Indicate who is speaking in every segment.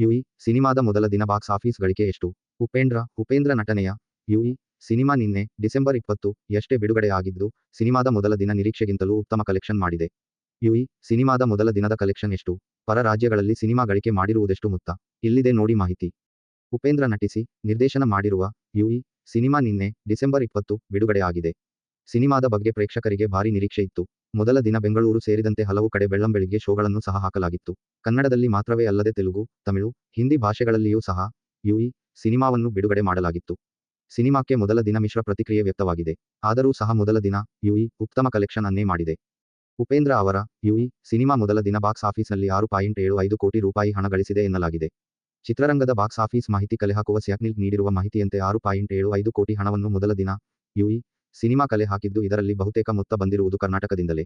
Speaker 1: ಯುಇ, ಸಿನಿಮಾದ ಮೊದಲ ದಿನ ಬಾಕ್ಸ್ ಆಫೀಸ್ ಗಳಿಕೆ ಎಷ್ಟು? ಉಪೇಂದ್ರ ಉಪೇಂದ್ರ ನಟನೆಯ ಯುಇ, ಸಿನಿಮಾ ನಿನ್ನೆ ಡಿಸೆಂಬರ್ ಇಪ್ಪತ್ತು ಎಷ್ಟೇ ಬಿಡುಗಡೆ ಆಗಿದ್ದು, ಸಿನಿಮಾದ ಮೊದಲ ದಿನ ನಿರೀಕ್ಷೆಗಿಂತಲೂ ಉತ್ತಮ ಕಲೆಕ್ಷನ್ ಮಾಡಿದೆ. ಯುಇ, ಸಿನಿಮಾದ ಮೊದಲ ದಿನದ ಕಲೆಕ್ಷನ್ ಎಷ್ಟು? ಪರ ರಾಜ್ಯಗಳಲ್ಲಿ ಸಿನಿಮಾ ಗಳಿಕೆ ಮಾಡಿರುವುದೆಷ್ಟು ಮುತ್ತ? ಇಲ್ಲಿದೆ ನೋಡಿ ಮಾಹಿತಿ. ಉಪೇಂದ್ರ ನಟಿಸಿ, ನಿರ್ದೇಶನ ಮಾಡಿರುವ ಯುಇ, ಸಿನಿಮಾ ನಿನ್ನೆ ಡಿಸೆಂಬರ್ ಇಪ್ಪತ್ತು ಬಿಡುಗಡೆ ಆಗಿದೆ. ಸಿನಿಮಾದ ಬಗ್ಗೆ ಪ್ರೇಕ್ಷಕರಿಗೆ ಭಾರಿ ನಿರೀಕ್ಷೆ ಇತ್ತು. ಮೊದಲ ದಿನ ಬೆಂಗಳೂರು ಸೇರಿದಂತೆ ಹಲವು ಕಡೆ ಬೆಳ್ಳಂಬೆಳಿಗ್ಗೆ ಶೋಗಳನ್ನು ಸಹ ಹಾಕಲಾಗಿತ್ತು. ಕನ್ನಡದಲ್ಲಿ ಮಾತ್ರವೇ ಅಲ್ಲದೆ ತೆಲುಗು, ತಮಿಳು, ಹಿಂದಿ ಭಾಷೆಗಳಲ್ಲಿಯೂ ಸಹ ಯುಇ ಸಿನಿಮಾವನ್ನು ಬಿಡುಗಡೆ ಮಾಡಲಾಗಿತ್ತು. ಸಿನಿಮಾಕ್ಕೆ ಮೊದಲ ದಿನ ಮಿಶ್ರ ಪ್ರತಿಕ್ರಿಯೆ ವ್ಯಕ್ತವಾಗಿದೆ. ಆದರೂ ಸಹ ಮೊದಲ ದಿನ ಯುಇ ಉತ್ತಮ ಕಲೆಕ್ಷನ್ ಅನ್ನೇ ಮಾಡಿದೆ. ಉಪೇಂದ್ರ ಅವರ ಯುಇ ಸಿನಿಮಾ ಮೊದಲ ದಿನ ಬಾಕ್ಸ್ ಆಫೀಸ್ನಲ್ಲಿ ಆರು ಪಾಯಿಂಟ್ ಏಳು ಐದು ಕೋಟಿ ರೂಪಾಯಿ ಹಣ ಗಳಿಸಿದೆ ಎನ್ನಲಾಗಿದೆ. ಚಿತ್ರರಂಗದ ಬಾಕ್ಸ್ ಆಫೀಸ್ ಮಾಹಿತಿ ಕಲೆಹಾಕುವ ಸ್ಯಾಕ್ನಿಲ್ ನೀಡಿರುವ ಮಾಹಿತಿಯಂತೆ ಆರು ಪಾಯಿಂಟ್ ಏಳು ಐದು ಕೋಟಿ ಹಣವನ್ನು ಮೊದಲ ದಿನ ಯುಇ ಸಿನಿಮಾ ಕಲೆ ಹಾಕಿದ್ದು ಇದರಲ್ಲಿ ಬಹುತೇಕ ಮೊತ್ತ ಬಂದಿರುವುದು ಕರ್ನಾಟಕದಿಂದಲೇ.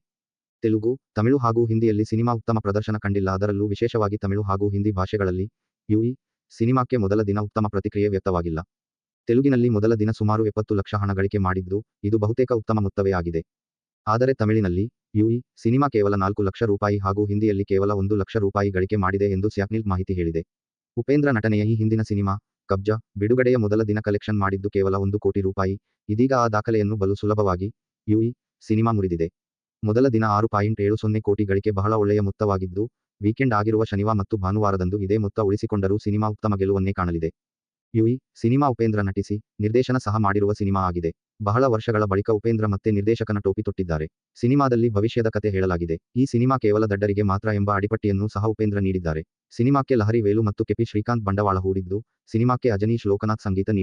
Speaker 1: ತೆಲುಗು, ತಮಿಳು ಹಾಗೂ ಹಿಂದಿಯಲ್ಲಿ ಸಿನಿಮಾ ಉತ್ತಮ ಪ್ರದರ್ಶನ ಕಂಡಿಲ್ಲ. ಅದರಲ್ಲೂ ವಿಶೇಷವಾಗಿ ತಮಿಳು ಹಾಗೂ ಹಿಂದಿ ಭಾಷೆಗಳಲ್ಲಿ ಯುಇ ಸಿನಿಮಾಕ್ಕೆ ಮೊದಲ ದಿನ ಉತ್ತಮ ಪ್ರತಿಕ್ರಿಯೆ ವ್ಯಕ್ತವಾಗಿಲ್ಲ. ತೆಲುಗಿನಲ್ಲಿ ಮೊದಲ ದಿನ ಸುಮಾರು ಎಪ್ಪತ್ತು ಲಕ್ಷ ಹಣ ಗಳಿಕೆ ಮಾಡಿದ್ದು, ಇದು ಬಹುತೇಕ ಉತ್ತಮ ಮೊತ್ತವೇ ಆಗಿದೆ. ಆದರೆ ತಮಿಳಿನಲ್ಲಿ ಯುಇ ಸಿನಿಮಾ ಕೇವಲ ನಾಲ್ಕು ಲಕ್ಷ ರೂಪಾಯಿ ಹಾಗೂ ಹಿಂದಿಯಲ್ಲಿ ಕೇವಲ ಒಂದು ಲಕ್ಷ ರೂಪಾಯಿ ಗಳಿಕೆ ಮಾಡಿದೆ ಎಂದು ಸ್ಯಾಪ್ನಿಲ್ ಮಾಹಿತಿ ಹೇಳಿದೆ. ಉಪೇಂದ್ರ ನಟನೆಯ ಈ ಹಿಂದಿನ ಸಿನಿಮಾ ಕಬ್ಜಾ, ಬಿಡುಗಡೆಯ ಮೊದಲ ದಿನ ಕಲೆಕ್ಷನ್ ಮಾಡಿದ್ದು ಕೇವಲ ಒಂದು ಕೋಟಿ ರೂಪಾಯಿ. ಇದೀಗ ಆ ದಾಖಲೆಯನ್ನು ಬಲು ಸುಲಭವಾಗಿ ಯುಇ ಸಿನಿಮಾ ಮುರಿದಿದೆ. ಮೊದಲ ದಿನ ಆರು ಪಾಯಿಂಟ್ ಏಳು ಸೊನ್ನೆ ಕೋಟಿ ಗಳಿಕೆ ಬಹಳ ಒಳ್ಳೆಯ ಮೊತ್ತವಾಗಿದ್ದು, ವೀಕೆಂಡ್ ಆಗಿರುವ ಶನಿವಾರ ಮತ್ತು ಭಾನುವಾರದಂದು ಇದೇ ಮೊತ್ತ ಉಳಿಸಿಕೊಂಡರೂ ಸಿನಿಮಾ ಉತ್ತಮ ಗೆಲುವನ್ನೇ ಕಾಣಲಿದೆ. ಯುಇ ಸಿನಿಮಾ ಉಪೇಂದ್ರ ನಟಿಸಿ, ನಿರ್ದೇಶನ ಸಹ ಮಾಡಿರುವ ಸಿನಿಮಾ ಆಗಿದೆ. ಬಹಳ ವರ್ಷಗಳ ಬಳಿಕ ಉಪೇಂದ್ರ ಮತ್ತೆ ನಿರ್ದೇಶಕನ ಟೋಪಿ ತೊಟ್ಟಿದ್ದಾರೆ. ಸಿನಿಮಾದಲ್ಲಿ ಭವಿಷ್ಯದ ಕತೆ ಹೇಳಲಾಗಿದೆ. ಈ ಸಿನಿಮಾ ಕೇವಲ ದಡ್ಡರಿಗೆ ಮಾತ್ರ ಎಂಬ ಅಡಿಪಟ್ಟಿಯನ್ನು ಸಹ ಉಪೇಂದ್ರ ನೀಡಿದ್ದಾರೆ. ಸಿನಿಮಾಕ್ಕೆ ಲಹರಿ, ವೇಲು ಮತ್ತು ಕೆಪಿ ಶ್ರೀಕಾಂತ್ ಬಂಡವಾಳ ಹೂಡಿದ್ದು, ಸಿನಿಮಾಕ್ಕೆ ಅಜನೀಶ್ ಲೋಕನಾಥ್ ಸಂಗೀತ